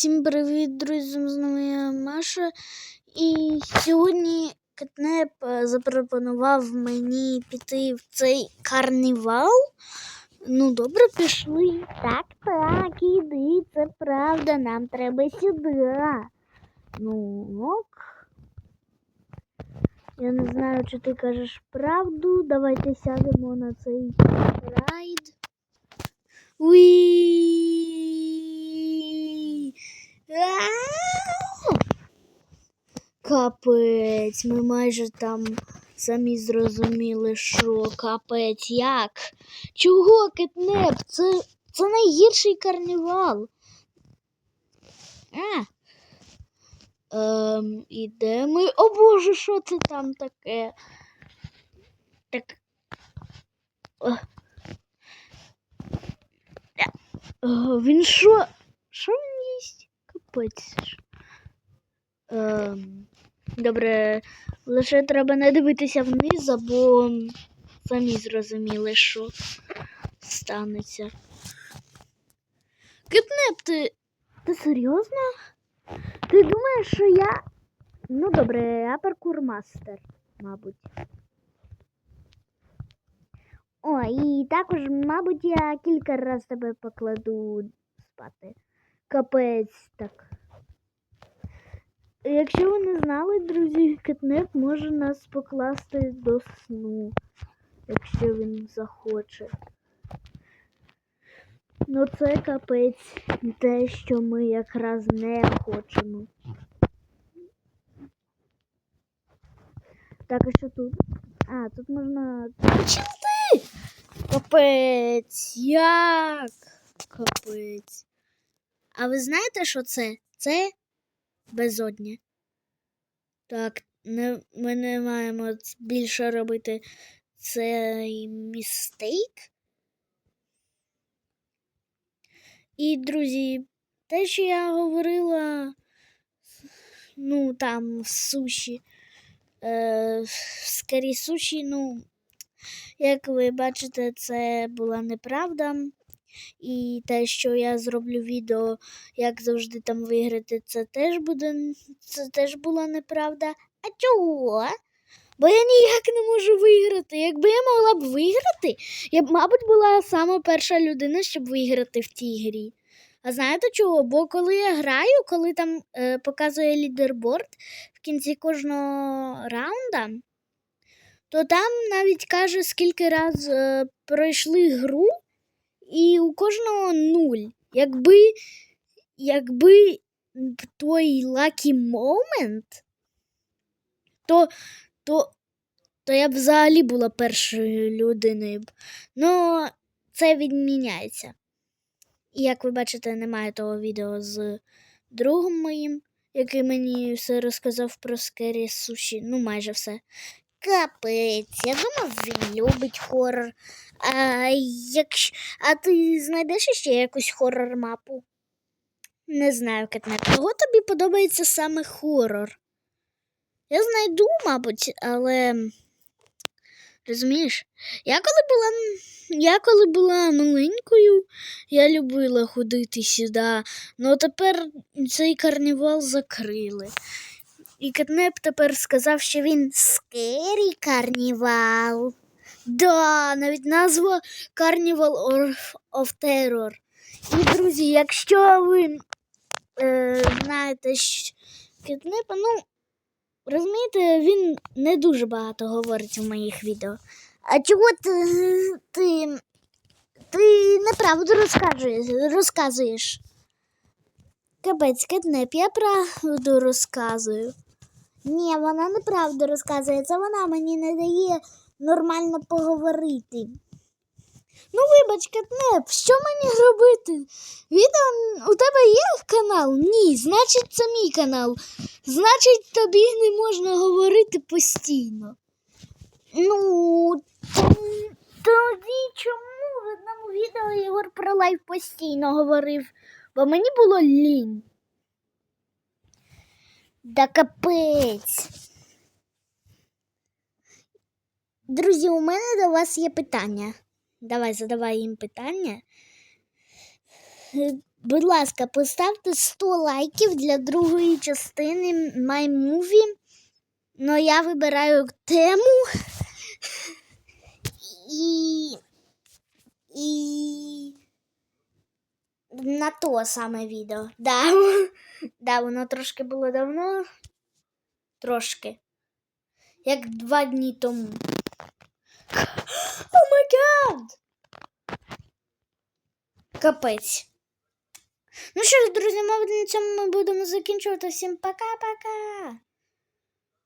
Всім привіт, друзі! З нами я Маша. І сьогодні Кетнеп е, запропонував мені піти в цей карнівал. Ну, добре, пішли. Так, так, іди, це правда, нам треба сюди. Ну, ок. Я не знаю, чи ти кажеш правду. Давайте сядемо на цей райд. Уі! Капець, ми майже там самі зрозуміли, що капець як. Чого кетнеп? Це, це найгірший карнівал. А. Ем, і де ми? О Боже, що це там таке? Так. О. Е, Він що? Що він їсть? Капець. Ем, добре, лише треба не дивитися вниз, або самі зрозуміли, що станеться. Китнеп, ти. Ти серйозно? Ти думаєш, що я. Ну добре, я паркурмастер, мабуть. О, і також, мабуть, я кілька разів тебе покладу спати. Капець так. Якщо ви не знали, друзі, кетнеп може нас покласти до сну, якщо він захоче. Ну це капець те, що ми якраз не хочемо. Так, а що тут? А, тут можна. Чим ти? Капець, як? Капець. А ви знаєте, що це? Це безодня. Так, не, ми не маємо більше робити цей містейк. І, друзі, те, що я говорила, ну, там, суші, е, скорі суші, ну, як ви бачите, це була неправда. І те, що я зроблю відео, як завжди там виграти, це теж буде це теж була неправда. А чого? Бо я ніяк не можу виграти. Якби я могла б виграти, я б, мабуть, була сама перша людина, щоб виграти в тій грі. А знаєте чого? Бо коли я граю, коли там е, показує лідерборд в кінці кожного раунда, то там навіть каже, скільки раз е, пройшли гру, і у кожного нуль. Якби, якби той lucky moment, то, то, то я б взагалі була першою людиною. Ну, це відміняється. І як ви бачите, немає того відео з другом моїм, який мені все розказав про скері суші. Ну, майже все. Капець, я думав, він любить хорор. А, якщо... а ти знайдеш ще якусь хорор-мапу? Не знаю, Кетнеп. Кого тобі подобається саме хорор? Я знайду, мабуть, але. Розумієш, я коли була я коли була маленькою, я любила ходити сюди, але тепер цей карнівал закрили. І Кетнеп тепер сказав, що він скері карнівал. Да, навіть назва Carnival of, Terror. І, друзі, якщо ви е, знаєте що Кетнепа, ну, розумієте, він не дуже багато говорить у моїх відео. А чого ти, ти, ти неправду розказуєш? розказуєш? Капець, Кетнеп, я правду розказую. Ні, вона неправду розказує, це вона мені не дає нормально поговорити. Ну, вибач, Кетнеп, що мені робити? Відео у тебе є канал? Ні, значить, це мій канал. Значить, тобі не можна говорити постійно. Ну, тоді чому в одному відео Ігор про лайф постійно говорив? Бо мені було лінь. Да. Друзі, у мене до вас є питання. Давай задавай їм питання. Будь ласка, поставте 100 лайків для другої частини My Movie. Ну, я вибираю тему. І. І. На то саме відео. Да. да, воно трошки було давно. Трошки. Як два дні тому. О май гад! Капець. Ну що ж, друзі, мабуть, на цьому ми будемо закінчувати. Всім пока-пока!